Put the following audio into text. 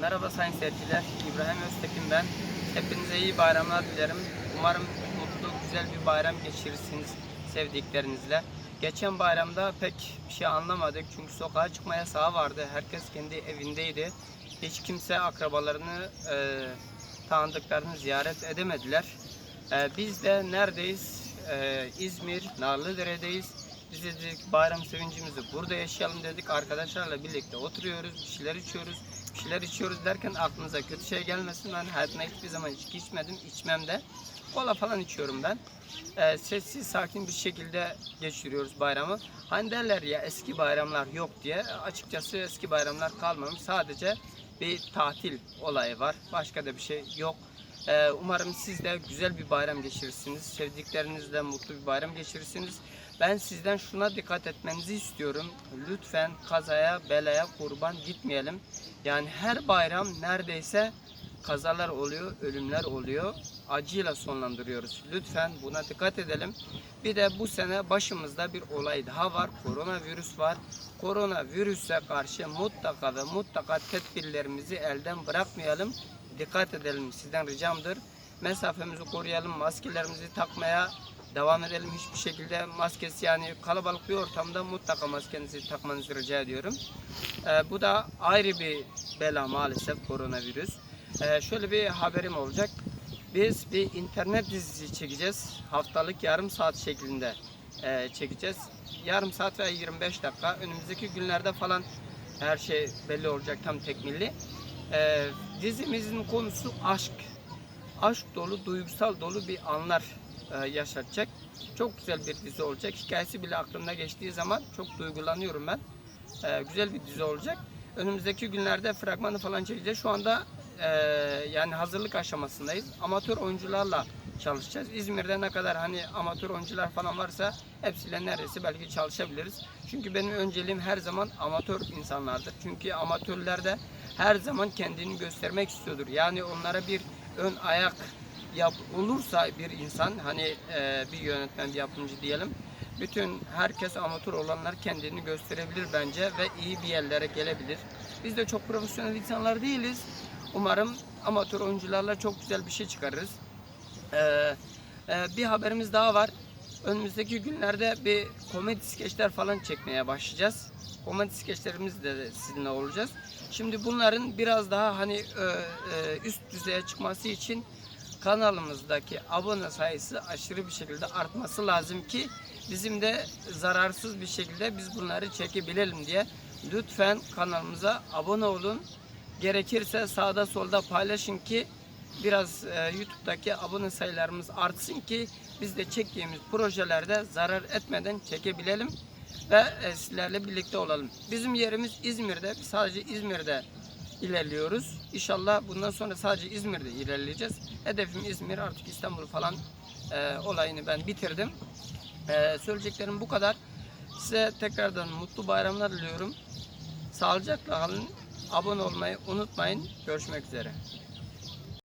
Merhaba sayın seyirciler. İbrahim Öztekin ben. Hepinize iyi bayramlar dilerim. Umarım mutlu, güzel bir bayram geçirirsiniz sevdiklerinizle. Geçen bayramda pek bir şey anlamadık çünkü sokağa çıkma yasağı vardı. Herkes kendi evindeydi. Hiç kimse akrabalarını, e, tanıdıklarını ziyaret edemediler. E, biz de neredeyiz? E, İzmir, Narlıdere'deyiz. Biz de dedik bayram sevincimizi burada yaşayalım dedik. Arkadaşlarla birlikte oturuyoruz, bir şeyler içiyoruz. Bir şeyler içiyoruz derken aklınıza kötü şey gelmesin. Ben hayatımda hiçbir zaman içki içmedim, içmem de. Kola falan içiyorum ben. Ee, sessiz, sakin bir şekilde geçiriyoruz bayramı. Hani derler ya eski bayramlar yok diye. Açıkçası eski bayramlar kalmamış. Sadece bir tatil olayı var. Başka da bir şey yok. Ee, umarım siz de güzel bir bayram geçirirsiniz. Sevdiklerinizle mutlu bir bayram geçirirsiniz. Ben sizden şuna dikkat etmenizi istiyorum. Lütfen kazaya, belaya kurban gitmeyelim. Yani her bayram neredeyse kazalar oluyor, ölümler oluyor. Acıyla sonlandırıyoruz. Lütfen buna dikkat edelim. Bir de bu sene başımızda bir olay daha var. Koronavirüs var. Koronavirüse karşı mutlaka ve mutlaka tedbirlerimizi elden bırakmayalım. Dikkat edelim. Sizden ricamdır. Mesafemizi koruyalım. Maskelerimizi takmaya devam edelim. Hiçbir şekilde maskesi yani kalabalık bir ortamda mutlaka maskenizi takmanızı rica ediyorum. Ee, bu da ayrı bir bela maalesef koronavirüs. Ee, şöyle bir haberim olacak. Biz bir internet dizisi çekeceğiz. Haftalık yarım saat şeklinde e, çekeceğiz. Yarım saat ve 25 dakika. Önümüzdeki günlerde falan her şey belli olacak tam tekmilli. Ee, dizimizin konusu aşk. Aşk dolu, duygusal dolu bir anlar e, yaşatacak. Çok güzel bir dizi olacak. Hikayesi bile aklımda geçtiği zaman çok duygulanıyorum ben. E, güzel bir dizi olacak. Önümüzdeki günlerde fragmanı falan çekeceğiz. Şu anda e, yani hazırlık aşamasındayız. Amatör oyuncularla çalışacağız. İzmir'de ne kadar hani amatör oyuncular falan varsa hepsiyle neredeyse belki çalışabiliriz. Çünkü benim önceliğim her zaman amatör insanlardır. Çünkü amatörler de her zaman kendini göstermek istiyordur. Yani onlara bir ön ayak yap olursa bir insan hani e, bir yönetmen bir yapımcı diyelim bütün herkes amatör olanlar kendini gösterebilir bence ve iyi bir yerlere gelebilir. Biz de çok profesyonel insanlar değiliz. Umarım amatör oyuncularla çok güzel bir şey çıkarırız. Ee, e, bir haberimiz daha var. Önümüzdeki günlerde bir komedi skeçler falan çekmeye başlayacağız. Komedi skeçlerimiz de sizinle olacağız. Şimdi bunların biraz daha hani e, e, üst düzeye çıkması için kanalımızdaki abone sayısı aşırı bir şekilde artması lazım ki bizim de zararsız bir şekilde biz bunları çekebilelim diye. Lütfen kanalımıza abone olun. Gerekirse sağda solda paylaşın ki biraz e, YouTube'daki abone sayılarımız artsın ki biz de çektiğimiz projelerde zarar etmeden çekebilelim ve e, sizlerle birlikte olalım. Bizim yerimiz İzmir'de. Sadece İzmir'de ilerliyoruz. İnşallah bundan sonra sadece İzmir'de ilerleyeceğiz. Hedefim İzmir artık İstanbul falan e, olayını ben bitirdim. E, söyleyeceklerim bu kadar. Size tekrardan mutlu bayramlar diliyorum. Sağlıcakla kalın. Abone olmayı unutmayın. Görüşmek üzere.